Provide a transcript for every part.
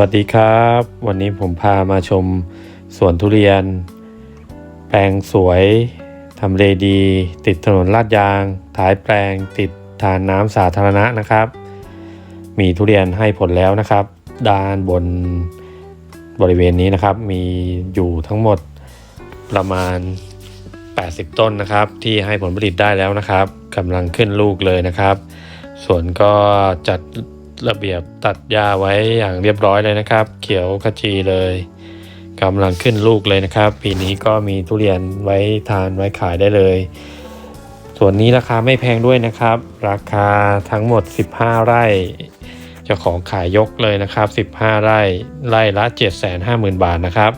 วัสดีครับ วันนี้ผมพามาชมสวนทุเรียน แปลงสวยทำเลดี ติดถนนลาดยาง ท้ายแปลงติดทานน้ำสาธารณะนะครับ มีทุเรียนให้ผลแล้วนะครับ ด้านบนบริเวณนี้นะครับ มีอยู่ทั้งหมดประมาณ 80 ต้นนะครับ ที่ให้ผลผลิตได้แล้วนะครับกำลังขึ้นลูกเลยนะครับสวนก็จัด ระเบียบตัดหญ้าไว้อย่างเรียบร้อยเลยนะครับ เขียวขจีเลยกำลังขึ้นลูกเลยนะครับ ปีนี้ก็มีทุเรียนไว้ทานไว้ขายได้เลย ส่วนนี้ราคาไม่แพงด้วยนะครับ ราคาทั้งหมด 15 ไร่เจ้าของขายยกเลยนะครับ 15 ไร่ไร่ละ 750,000 บาทนะครับ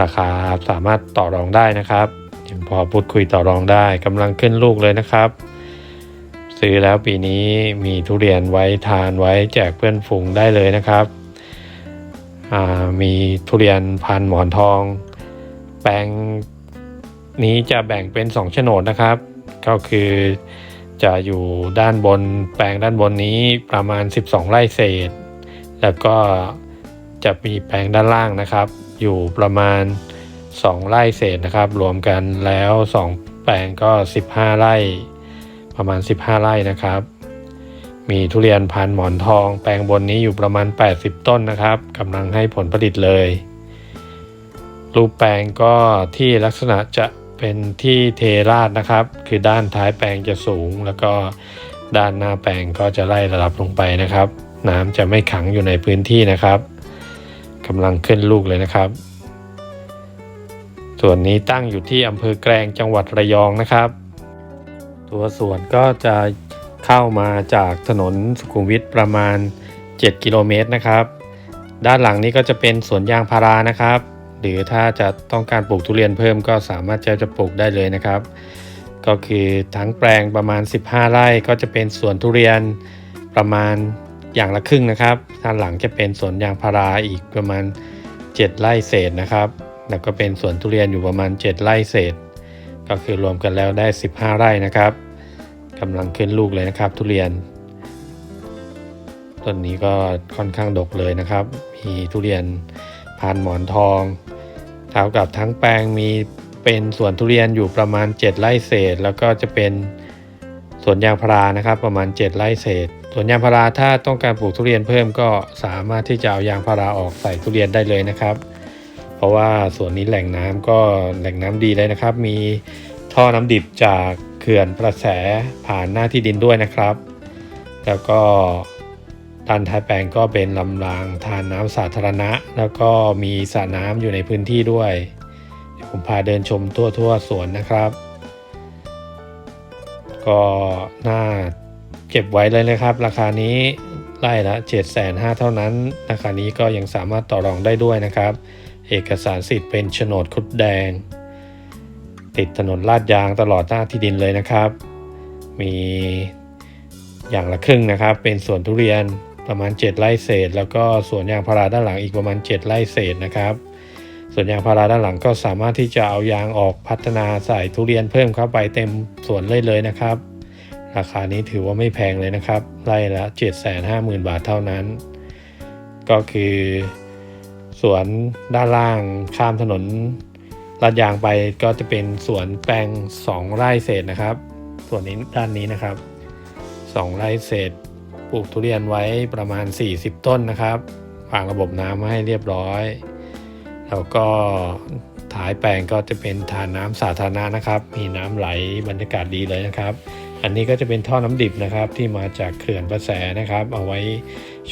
ราคาสามารถต่อรองได้นะครับยังพอพูดคุยต่อรองได้กำลังขึ้นลูกเลยนะครับ ซื้อแล้วปีนี้มีทุเรียนไว้ทานไว้แจกเพื่อนฝูงได้เลยนะครับ มีทุเรียนพันหมอนทอง แปลงนี้จะแบ่งเป็น2โฉนดนะครับ ก็คือจะอยู่ด้านบนแปลงด้านบนนี้ประมาณ 12 ไร่เศษ แล้วก็จะมีแปลงด้านล่างนะครับ อยู่ประมาณ 2 ไร่เศษนะครับ รวมกันแล้ว 2 แปลงก็ 15 ไร่ ประมาณ 15 ไร่นะครับ มีทุเรียนพันหมอนทอง แปลงบนนี้อยู่ประมาณ 80 ต้นนะครับกำลังให้ผลผลิตเลย รูปแปลงก็ที่ลักษณะจะเป็นที่เทราดนะครับ คือด้านท้ายแปลงจะสูง แล้วก็ด้านหน้าแปลงก็จะไล่ระดับลงไปนะครับ น้ำจะไม่ขังอยู่ในพื้นที่นะครับกำลังขึ้นลูกเลยนะครับ ส่วนนี้ตั้งอยู่ที่อำเภอแกลงจังหวัดระยองนะครับ ตัวสวนก็จะเข้ามาจากถนนสุขุมวิทประมาณ 7 กิโลเมตรนะครับ ด้านหลังนี้ก็จะเป็นสวนยางพารานะครับ หรือถ้าจะต้องการปลูกทุเรียนเพิ่มก็สามารถจะจะปลูกได้เลยนะครับ ก็คือทั้งแปลงประมาณ 15 ไร่ก็จะเป็นสวนทุเรียนประมาณอย่างละครึ่งนะครับ ด้านหลังจะเป็นสวนยางพาราอีกประมาณ 7 ไร่เศษนะครับ แล้วก็เป็นสวนทุเรียนอยู่ประมาณ 7 ไร่เศษ ก็คือรวมกันแล้วได้ 15 ไร่นะครับกำลังขึ้นลูกเลยนะครับ ทุเรียนต้นนี้ก็ค่อนข้างดกเลยนะครับ มีทุเรียนพันหมอนทองเท่ากับทั้งแปลงมีเป็นสวนทุเรียนอยู่ประมาณ 7 ไร่เศษ แล้วก็จะเป็นสวนยางพารานะครับ ประมาณ 7 ไร่เศษสวนยางพาราถ้าต้องการปลูกทุเรียนเพิ่มก็สามารถที่จะเอายางพาราออกใส่ทุเรียนได้เลยนะครับ เพราะว่าสวนนี้แหล่งน้ำก็แหล่งน้ำดีเลยนะครับ มีท่อน้ำดิบจากเขื่อนประแสผ่านหน้าที่ดินด้วยนะครับ แล้วก็ด้านท้ายแปลงก็เป็นลำรางทานน้ำสาธารณะ แล้วก็มีสระน้ำอยู่ในพื้นที่ด้วยผมพาเดินชมทั่วทั่วสวนนะครับ ก็น่าเก็บไว้เลยนะครับ ราคานี้ไล่ละ7 5 0 0 0เท่านั้น ราคานี้ก็ยังสามารถต่อรองได้ด้วยนะครับ เอกสารสิทธิ์เป็นโฉนดคุดแดง ติดถนนลาดยางตลอดหน้าที่ดินเลยนะครับ มีอย่างละครึ่งนะครับ เป็นสวนทุเรียนประมาณ 7 ไร่เศษ แล้วก็สวนยางพาราด้านหลังอีกประมาณ 7 ไร่เศษนะครับสวนยางพาราด้านหลังก็สามารถที่จะเอายางออกพัฒนาใส่ทุเรียนเพิ่มเข้าไปเต็มสวนเลยเลยนะครับ ราคานี้ถือว่าไม่แพงเลยนะครับไร่ละ 750,000 บาทเท่านั้น ก็คือ สวนด้านล่างข้ามถนนลาดยางไปก็จะเป็นสวนแปลง 2 ไร่เศษนะครับ ส่วนนี้ด้านนี้นะครับ 2 ไร่เศษปลูกทุเรียนไว้ประมาณ 40 ต้นนะครับวางระบบน้ำให้เรียบร้อย แล้วก็ท้ายแปลงก็จะเป็นทานน้ำสาธารณะนะครับ มีน้ำไหลบรรยากาศดีเลยนะครับ อันนี้ก็จะเป็นท่อน้ำดิบนะครับ ที่มาจากเขื่อนประแสนะครับ เอาไว้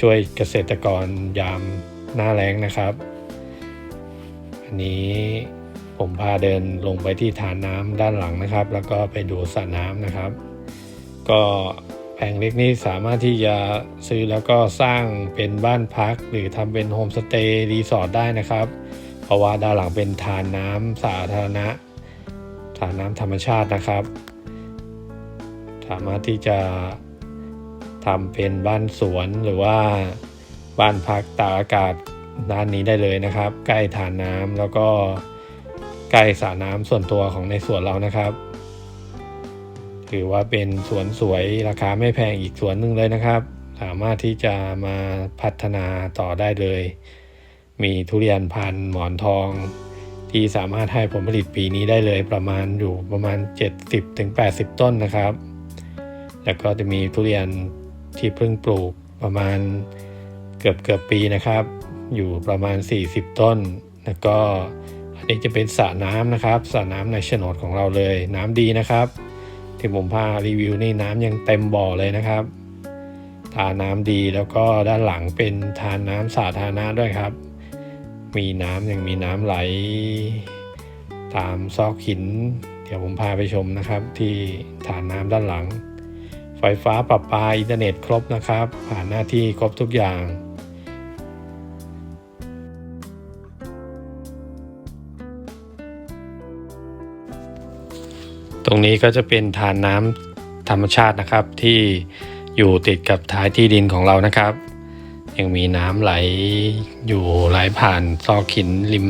ช่วยเกษตรกรยาม หน้าแล้งนะครับ อันนี้ผมพาเดินลงไปที่ฐานน้ำด้านหลังนะครับ แล้วก็ไปดูสระน้ำนะครับ ก็แผงเล็กนี้สามารถที่จะซื้อแล้วก็สร้างเป็นบ้านพัก หรือทำเป็นโฮมสเตย์รีสอร์ทได้นะครับ เพราะว่าด้านหลังเป็นฐานน้ำสาธารณะฐานน้ำธรรมชาตินะครับ สามารถที่จะทำเป็นบ้านสวนหรือว่า บ้านพักตากอากาศด้านนี้ได้เลยนะครับ ใกล้ฐานน้ำแล้วก็ใกล้สระน้ำส่วนตัวของในสวนเรานะครับ ถือว่าเป็นสวนสวยราคาไม่แพงอีกสวนหนึ่งเลยนะครับ สามารถที่จะมาพัฒนาต่อได้เลย มีทุเรียนพันธุ์หมอนทอง ที่สามารถให้ผลผลิตปีนี้ได้เลยประมาณอยู่ประมาณ 70-80 ต้นนะครับ แล้วก็จะมีทุเรียนที่เพิ่งปลูกประมาณ เกือบเกือบปีนะครับ อยู่ประมาณ 40 ต้น แล้วก็อันนี้จะเป็นสระน้ำนะครับสระน้ำในโฉนดของเราเลย น้ำดีนะครับ ที่ผมพารีวิวนี่น้ำยังเต็มบ่อเลยนะครับ ทาน้ำดีแล้วก็ด้านหลังเป็นทานน้ำสาธารณะด้วยครับ มีน้ำยังมีน้ำไหล ตามซอกหิน เดี๋ยวผมพาไปชมนะครับ ที่ฐานน้ำด้านหลังไฟฟ้าประปาอินเทอร์เน็ตครบนะครับ ผ่านหน้าที่ครบทุกอย่าง ตรงนี้ก็จะเป็นทานน้ำธรรมชาตินะครับ ที่อยู่ติดกับท้ายที่ดินของเรานะครับ ยังมีน้ำไหลอยู่ไหลผ่านซอกหินริม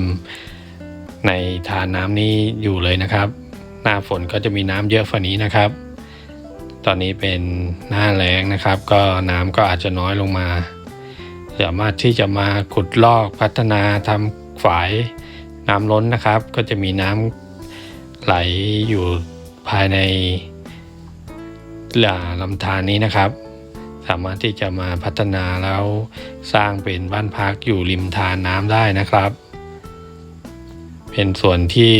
ในทานน้ำนี้อยู่เลยนะครับ หน้าฝนก็จะมีน้ำเยอะฝันนี้นะครับ ตอนนี้เป็นหน้าแล้งนะครับ ก็น้ำก็อาจจะน้อยลงมาสามารถที่จะมาขุดลอกพัฒนาทำฝายน้ำล้นนะครับ ก็จะมีน้ำไหลอยู่ ภายในลำธารนี้นะครับ สามารถที่จะมาพัฒนาแล้วสร้างเป็นบ้านพักอยู่ริมทานน้ำได้นะครับ เป็นส่วนที่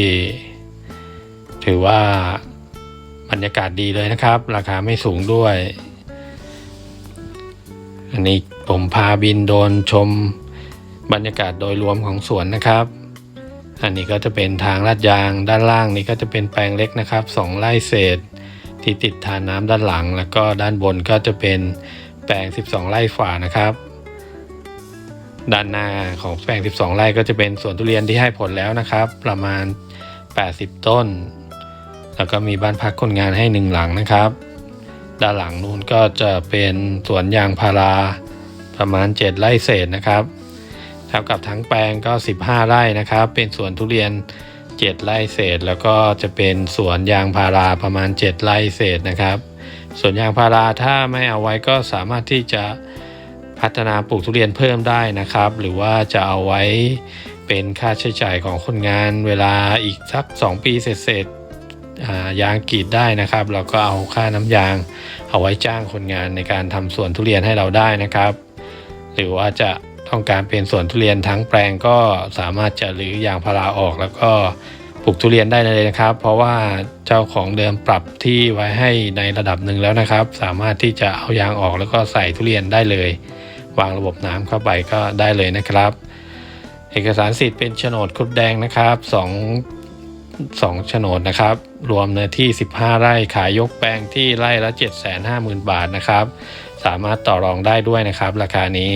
ถือว่าบรรยากาศดีเลยนะครับ ราคาไม่สูงด้วย อันนี้ผมพาบินโดนชมบรรยากาศโดยรวมของสวนนะครับ อันนี้ก็จะเป็นทางลาดยางด้านล่างนี้ก็จะเป็นแปลงเล็กนะครับสองไร่เศษ ที่ติดทานน้ำด้านหลัง แล้วก็ด้านบนก็จะเป็นแปลง 12 ไร่ฝ่านะครับ ด้านหน้าของแปลง 12 ไร่ก็จะเป็นสวนทุเรียนที่ให้ผลแล้วนะครับ ประมาณ 80 ต้น แล้วก็มีบ้านพักคนงานให้หนึ่งหลังนะครับ ด้านหลังนู้นก็จะเป็นสวนยางพาราประมาณ 7 ไร่เศษนะครับ เท่ากับทั้งแปลงก็ 15 ไร่นะครับ เป็นสวนทุเรียน 7 ไร่เศษ แล้วก็จะเป็นสวนยางพาราประมาณ 7 ไร่เศษนะครับสวนยางพาราถ้าไม่เอาไว้ก็สามารถที่จะพัฒนาปลูกทุเรียนเพิ่มได้นะครับ หรือว่าจะเอาไว้เป็นค่าใช้จ่ายของคนงานเวลาอีกสัก 2 ปีเศษๆอ่ายางกรีดได้นะครับเราก็เอาค่าน้ำยาง เอาไว้จ้างคนงานในการทำสวนทุเรียนให้เราได้นะครับ หรือว่าจะ ต้องการเป็นสวนทุเรียนทั้งแปลงก็สามารถจะรื้อยางพาราออกแล้วก็ปลูกทุเรียนได้เลยนะครับ เพราะว่าเจ้าของเดิมปรับที่ไว้ให้ในระดับหนึ่งแล้วนะครับ สามารถที่จะเอายางออกแล้วก็ใส่ทุเรียนได้เลย วางระบบน้ำเข้าไปก็ได้เลยนะครับ เอกสารสิทธิ์เป็นโฉนดครุฑแดงนะครับสองสองโฉนดนะครับ รวมเนื้อที่ 15 ไร่ขายยกแปลงที่ไร่ละ 750,000 บาทนะครับ สามารถต่อรองได้ด้วยนะครับ ราคานี้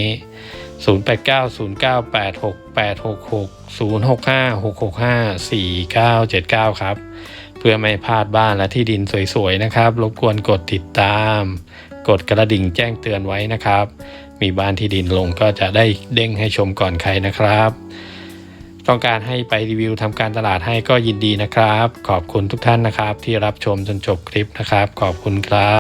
08909868660656654979 ครับ เพื่อไม่พลาดบ้านและที่ดินสวยๆนะครับ รบกวนกดติดตาม กดกระดิ่งแจ้งเตือนไว้นะครับ มีบ้านที่ดินลงก็จะได้เด้งให้ชมก่อนใครนะครับ ต้องการให้ไปรีวิวทำการตลาดให้ก็ยินดีนะครับ ขอบคุณทุกท่านนะครับ ที่รับชมจนจบคลิปนะครับ ขอบคุณครับ